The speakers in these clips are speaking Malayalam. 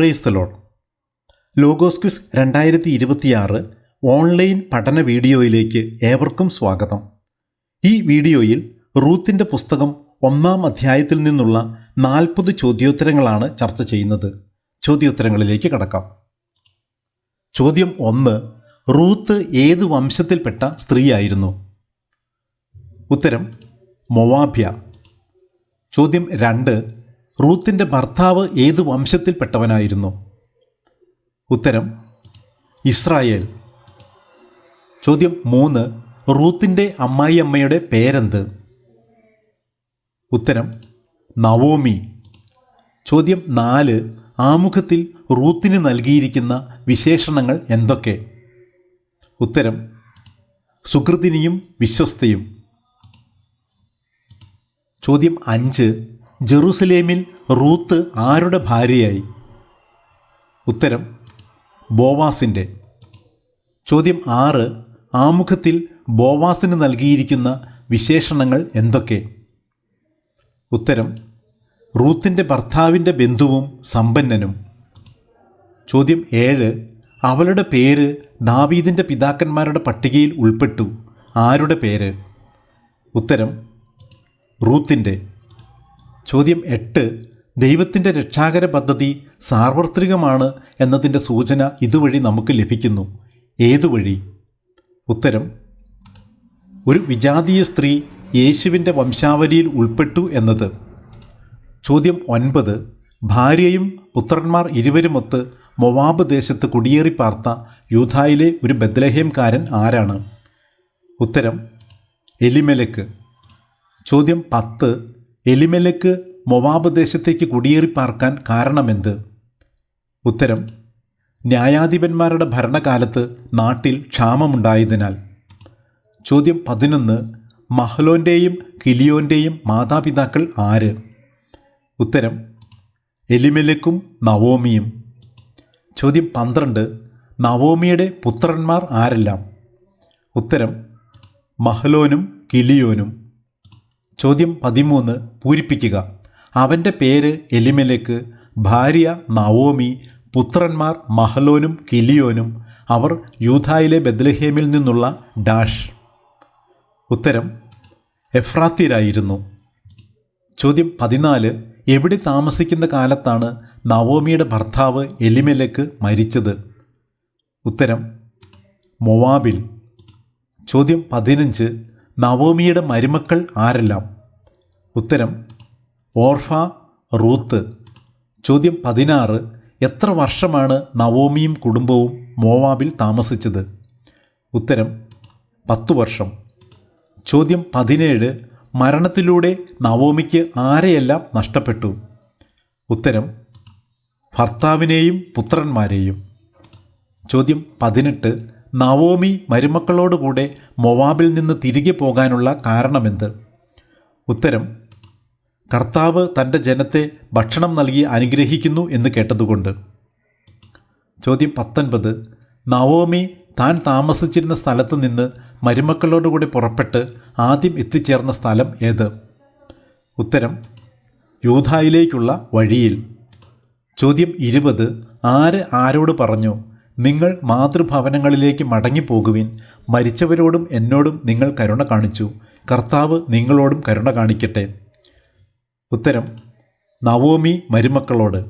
Prize the lord logos quiz രണ്ടായിരത്തി ഇരുപത്തിയാറ് ഓൺലൈൻ പഠന വീഡിയോയിലേക്ക് ഏവർക്കും സ്വാഗതം. ഈ വീഡിയോയിൽ റൂത്തിന്റെ പുസ്തകം ഒന്നാം അധ്യായത്തിൽ നിന്നുള്ള നാൽപ്പത് ചോദ്യോത്തരങ്ങളാണ് ചർച്ച ചെയ്യുന്നത്. ചോദ്യോത്തരങ്ങളിലേക്ക് കടക്കാം. ചോദ്യം ഒന്ന് റൂത്ത് ഏത് വംശത്തിൽപ്പെട്ട സ്ത്രീയായിരുന്നു? ഉത്തരം മൊവാഭ്യ ചോദ്യം രണ്ട് റൂത്തിന്റെ ഭർത്താവ് ഏത് വംശത്തിൽപ്പെട്ടവനായിരുന്നു? ഉത്തരം ഇസ്രായേൽ. ചോദ്യം മൂന്ന് റൂത്തിന്റെ അമ്മായിയമ്മയുടെ പേരെന്ത്? ഉത്തരം നവോമി. ചോദ്യം നാല് ആമുഖത്തിൽ റൂത്തിന് നൽകിയിരിക്കുന്ന വിശേഷണങ്ങൾ എന്തൊക്കെ? ഉത്തരം സുഹൃതിനിയും വിശ്വസ്തയും. ചോദ്യം അഞ്ച് ജെറൂസലേമിൽ റൂത്ത് ആരുടെ ഭാര്യയായി? ഉത്തരം ബോവാസിന്റെ ചോദ്യം ആറ് ആമുഖത്തിൽ ബോവാസിന് നൽകിയിരിക്കുന്ന വിശേഷണങ്ങൾ എന്തൊക്കെ? ഉത്തരം റൂത്തിന്റെ ഭർത്താവിന്റെ ബന്ധുവും സമ്പന്നനും. ചോദ്യം ഏഴ് അവളുടെ പേര് ദാവീദിന്റെ പിതാക്കന്മാരുടെ പട്ടികയിൽ ഉൾപ്പെട്ടു. ആരുടെ പേര്? ഉത്തരം റൂത്തിന്റെ ചോദ്യം എട്ട് ദൈവത്തിന്റെ രക്ഷാകര പദ്ധതി സാർവത്രികമാണ് എന്നതിന്റെ സൂചന ഇതുവഴി നമുക്ക് ലഭിക്കുന്നു. ഏതുവഴി? ഉത്തരം ഒരു വിജാതീയ സ്ത്രീ യേശുവിന്റെ വംശാവലിയിൽ ഉൾപ്പെട്ടു എന്നത്. ചോദ്യം ഒൻപത് ഭാര്യയും പുത്രന്മാർ ഇരുവരുമൊത്ത് മൊവാബ് ദേശത്ത് കുടിയേറി പാർത്ത യൂഥായിലെ ഒരു ബദ്ലഹേംകാരൻ ആരാണ്? ഉത്തരം എലിമെലക്ക്. ചോദ്യം പത്ത് എലിമെലക്ക് മൊവാബ് ദേശത്തേക്ക് കുടിയേറി പാർക്കാൻ കാരണമെന്ത്? ഉത്തരം ന്യായാധിപന്മാരുടെ ഭരണകാലത്ത് നാട്ടിൽ ക്ഷാമമുണ്ടായതിനാൽ. ചോദ്യം പതിനൊന്ന് മഹ്ലോന്റെയും കിലിയോന്റെയും മാതാപിതാക്കൾ ആര്? ഉത്തരം എലിമെലക്കും നവോമിയും. ചോദ്യം പന്ത്രണ്ട് നവോമിയുടെ പുത്രന്മാർ ആരെല്ലാം? ഉത്തരം മഹ്ലോനും കിലിയോനും. ചോദ്യം പതിമൂന്ന് പൂരിപ്പിക്കുക. അവന്റെ പേര് എലിമലേക്ക് ഭാര്യ നവോമി പുത്രന്മാർ മഹലോനും കിലിയോനും അവർ യൂഥായിലെ ബദ്ലഹേമിൽ നിന്നുള്ള ഡാഷ്. ഉത്തരം എഫ്രാത്തിരായിരുന്നു. ചോദ്യം പതിനാല് എവിടെ താമസിക്കുന്ന കാലത്താണ് നവോമിയുടെ ഭർത്താവ് എലിമലേക്ക് മരിച്ചത്? ഉത്തരം മൊവാബിൽ. ചോദ്യം പതിനഞ്ച് നവോമിയുടെ മരുമക്കൾ ആരെല്ലാം? ഉത്തരം ഓർഫ റൂത്ത്. ചോദ്യം പതിനാറ് എത്ര വർഷമാണ് നവോമിയും കുടുംബവും മോവാബിൽ താമസിച്ചത്? ഉത്തരം പത്തു വർഷം. ചോദ്യം പതിനേഴ് മരണത്തിലൂടെ നവോമിക്ക് ആരെയെല്ലാം നഷ്ടപ്പെട്ടു? ഉത്തരം ഭർത്താവിനെയും പുത്രന്മാരെയും. ചോദ്യം പതിനെട്ട് നവോമി മരുമക്കളോടുകൂടെ മൊവാബിൽ നിന്ന് തിരികെ പോകാനുള്ള കാരണമെന്ത്? ഉത്തരം കർത്താവ് തന്റെ ജനത്തെ ഭക്ഷണം നൽകി അനുഗ്രഹിക്കുന്നു എന്ന് കേട്ടതുകൊണ്ട്. ചോദ്യം പത്തൊൻപത് നവോമി താൻ താമസിച്ചിരുന്ന സ്ഥലത്ത് നിന്ന് മരുമക്കളോടുകൂടി പുറപ്പെട്ട് ആദ്യം എത്തിച്ചേർന്ന സ്ഥലം ഏത്? ഉത്തരം യൂധായിലേക്കുള്ള വഴിയിൽ. ചോദ്യം ഇരുപത് ആര് ആരോട് പറഞ്ഞു? നിങ്ങൾ മാതൃഭവനങ്ങളിലേക്ക് മടങ്ങിപ്പോകുവിൻ. മരിച്ചവരോടും എന്നോടും നിങ്ങൾ കരുണ കാണിച്ചു. കർത്താവ് നിങ്ങളോടും കരുണ കാണിക്കട്ടെ. ഉത്തരം നവോമി മരുമക്കളോട്.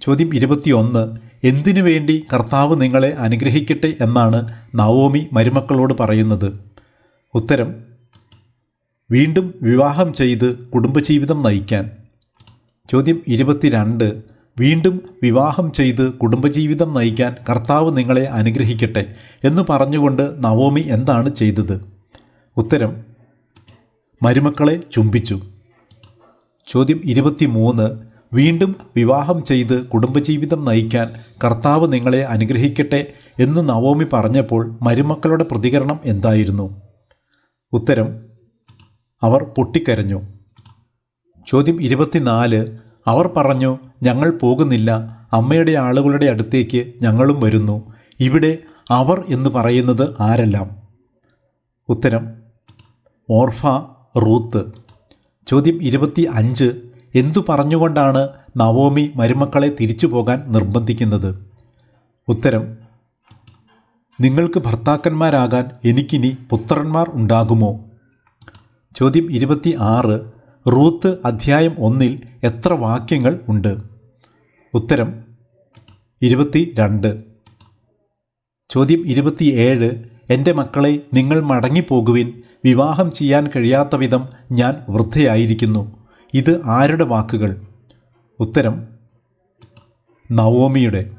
ചോദ്യം ഇരുപത്തിയൊന്ന് എന്തിനു വേണ്ടി കർത്താവ് നിങ്ങളെ അനുഗ്രഹിക്കട്ടെ എന്നാണ് നവോമി മരുമക്കളോട് പറയുന്നത്. ഉത്തരം വീണ്ടും വിവാഹം ചെയ്ത് കുടുംബജീവിതം നയിക്കാൻ. ചോദ്യം ഇരുപത്തിരണ്ട് വീണ്ടും വിവാഹം ചെയ്ത് കുടുംബജീവിതം നയിക്കാൻ കർത്താവ് നിങ്ങളെ അനുഗ്രഹിക്കട്ടെ എന്ന് പറഞ്ഞുകൊണ്ട് നവോമി എന്താണ് ചെയ്തത്? ഉത്തരം മരുമക്കളെ ചുംബിച്ചു. ചോദ്യം ഇരുപത്തിമൂന്ന് വീണ്ടും വിവാഹം ചെയ്ത് കുടുംബജീവിതം നയിക്കാൻ കർത്താവ് നിങ്ങളെ അനുഗ്രഹിക്കട്ടെ എന്ന് നവോമി പറഞ്ഞപ്പോൾ മരുമക്കളുടെ പ്രതികരണം എന്തായിരുന്നു? ഉത്തരം അവർ പൊട്ടിക്കരഞ്ഞു. ചോദ്യം ഇരുപത്തിനാല് അവർ പറഞ്ഞു ഞങ്ങൾ പോകുന്നില്ല. അമ്മയുടെ ആളുകളുടെ അടുത്തേക്ക് ഞങ്ങളും വരുന്നു. ഇവിടെ അവർ എന്ന് പറയുന്നത് ആരെല്ലാം? ഉത്തരം ഓർഫ റൂത്ത്. ചോദ്യം ഇരുപത്തി അഞ്ച്. എന്തു പറഞ്ഞുകൊണ്ടാണ് നവോമി മരുമക്കളെ തിരിച്ചു പോകാൻ നിർബന്ധിക്കുന്നത്? ഉത്തരം നിങ്ങൾക്ക് ഭർത്താക്കന്മാരാകാൻ എനിക്കിനി പുത്രന്മാർ ഉണ്ടാകുമോ? ചോദ്യം ഇരുപത്തി ആറ്. റൂത്ത് അധ്യായം ഒന്നിൽ എത്ര വാക്യങ്ങൾ ഉണ്ട്? ഉത്തരം ഇരുപത്തി രണ്ട് ചോദ്യം ഇരുപത്തിയേഴ്. എന്റെ മക്കളെ നിങ്ങൾ മടങ്ങിപ്പോകുവിൻ. വിവാഹം ചെയ്യാൻ കഴിയാത്ത വിധം ഞാൻ വൃദ്ധയായിരിക്കുന്നു. ഇത് ആരുടെ വാക്കുകൾ? ഉത്തരം നവോമിയുടെ.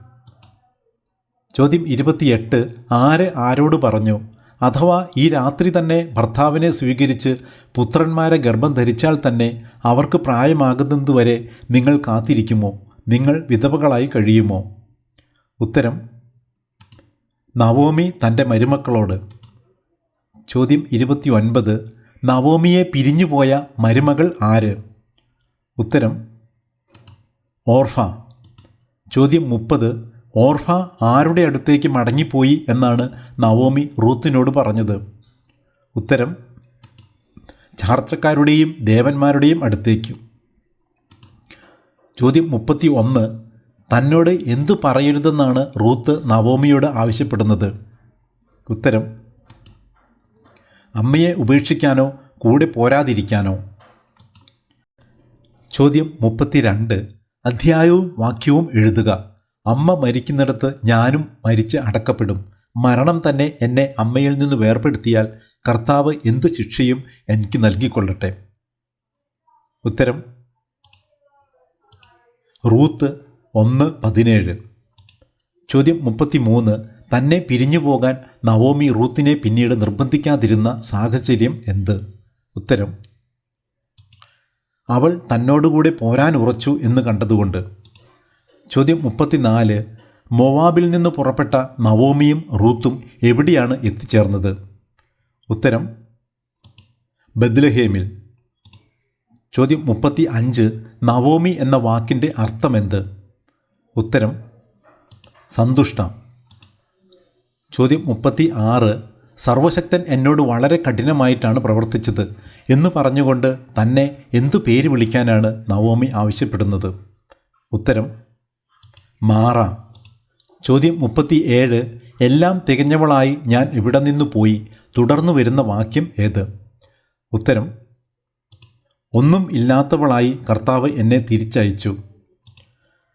ചോദ്യം ഇരുപത്തിയെട്ട്. ആര് ആരോട് പറഞ്ഞു? അഥവാ ഈ രാത്രി തന്നെ ഭർത്താവിനെ സ്വീകരിച്ച് പുത്രന്മാരെ ഗർഭം ധരിച്ചാൽ തന്നെ അവർക്ക് പ്രായമാകുന്നതുവരെ നിങ്ങൾ കാത്തിരിക്കുമോ? നിങ്ങൾ വിധവകളായി കഴിയുമോ? ഉത്തരം നവോമി തന്റെ മരുമക്കളോട്. ചോദ്യം ഇരുപത്തി ഒൻപത് നവോമിയെ പിരിഞ്ഞുപോയ മരുമകൾ ആര്? ഉത്തരം ഓർഫ. ചോദ്യം മുപ്പത് ഓർഫ ആരുടെ അടുത്തേക്ക് മടങ്ങിപ്പോയി എന്നാണ് നവോമി റൂത്തിനോട് പറഞ്ഞത്. ഉത്തരം ചാർച്ചക്കാരുടെയും ദേവന്മാരുടെയും അടുത്തേക്ക്. ചോദ്യം മുപ്പത്തി ഒന്ന് തന്നോട് എന്തു പറയരുതെന്നാണ് റൂത്ത് നവോമിയോട് ആവശ്യപ്പെടുന്നത്. ഉത്തരം അമ്മയെ ഉപേക്ഷിക്കാനോ കൂടെ പോരാതിരിക്കാനോ. ചോദ്യം മുപ്പത്തിരണ്ട് അധ്യായവും വാക്യവും എഴുതുക. അമ്മ മരിക്കുന്നിടത്ത് ഞാനും മരിച്ച് അടക്കപ്പെടും. മരണം തന്നെ എന്നെ അമ്മയിൽ നിന്ന് വേർപെടുത്തിയാൽ കർത്താവ് എന്ത് ശിക്ഷയും എനിക്ക് നൽകിക്കൊള്ളട്ടെ. ഉത്തരം. റൂത്ത് ഒന്ന് പതിനേഴ്. ചോദ്യം മുപ്പത്തി മൂന്ന് തന്നെ പിരിഞ്ഞു പോകാൻ നവോമി റൂത്തിനെ പിന്നീട് നിർബന്ധിക്കാതിരുന്ന സാഹചര്യം എന്ത്? ഉത്തരം. അവൾ തന്നോടുകൂടെ പോരാൻ ഉറച്ചു എന്ന് കണ്ടതുകൊണ്ട്. ചോദ്യം മുപ്പത്തിനാല്. മൊവാബിൽ നിന്ന് പുറപ്പെട്ട നവോമിയും റൂത്തും എവിടെയാണ് എത്തിച്ചേർന്നത്? ഉത്തരം ബദ്ലഹേമിൽ ചോദ്യം മുപ്പത്തി അഞ്ച് നവോമി എന്ന വാക്കിന്റെ അർത്ഥമെന്ത്? ഉത്തരം സന്തുഷ്ട. ചോദ്യം മുപ്പത്തി ആറ് സർവശക്തൻ എന്നോട് വളരെ കഠിനമായിട്ടാണ് പ്രവർത്തിച്ചത് എന്ന് പറഞ്ഞുകൊണ്ട് തന്നെ എന്തു പേര് വിളിക്കാനാണ് നവോമി ആവശ്യപ്പെടുന്നത്? ഉത്തരം മാറ. ചോദ്യം മുപ്പത്തി ഏഴ് എല്ലാം തികഞ്ഞവളായി ഞാൻ ഇവിടെ നിന്ന് പോയി തുടർന്നു വരുന്ന വാക്യം ഏത്? ഉത്തരം ഒന്നും ഇല്ലാത്തവളായി കർത്താവ് എന്നെ തിരിച്ചയച്ചു.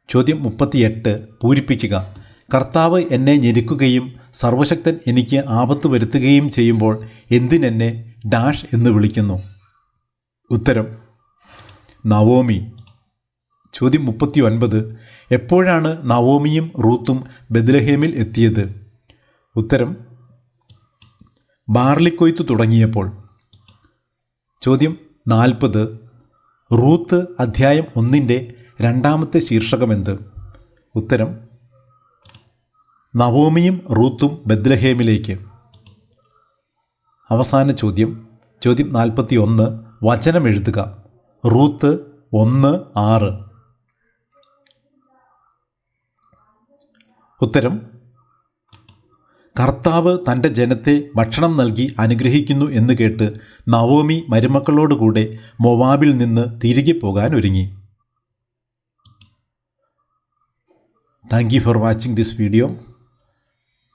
ചോദ്യം മുപ്പത്തിയെട്ട് പൂരിപ്പിക്കുക. കർത്താവ് എന്നെ ഞെരുക്കുകയും സർവശക്തൻ എനിക്ക് ആപത്ത് വരുത്തുകയും ചെയ്യുമ്പോൾ എന്തിനെന്നെ ഡാഷ് എന്ന് വിളിക്കുന്നു? ഉത്തരം നവോമി. ചോദ്യം മുപ്പത്തി ഒൻപത് എപ്പോഴാണ് നവോമിയും റൂത്തും ബദ്ലഹേമിൽ എത്തിയത്? ഉത്തരം ബാർലിക്കൊയ്ത്ത് തുടങ്ങിയപ്പോൾ. ചോദ്യം നാൽപ്പത്. റൂത്ത് അധ്യായം ഒന്നിന്റെ രണ്ടാമത്തെ ശീർഷകമെന്ത്? ഉത്തരം നവോമിയും റൂത്തും ബദ്ലഹേമിലേക്ക് അവസാന ചോദ്യം ചോദ്യം നാൽപ്പത്തി ഒന്ന് വചനം എഴുതുക. റൂത്ത് ഒന്ന് ആറ്. ഉത്തരം കർത്താവ് തന്റെ ജനത്തെ ഭക്ഷണം നൽകി അനുഗ്രഹിക്കുന്നു എന്ന് കേട്ട് നവോമി മരുമക്കളോടുകൂടെ മൊവാബിൽ നിന്ന് തിരികെ പോകാൻ ഒരുങ്ങി. Thank you for watching this video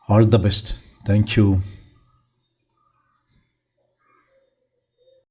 all the best thank you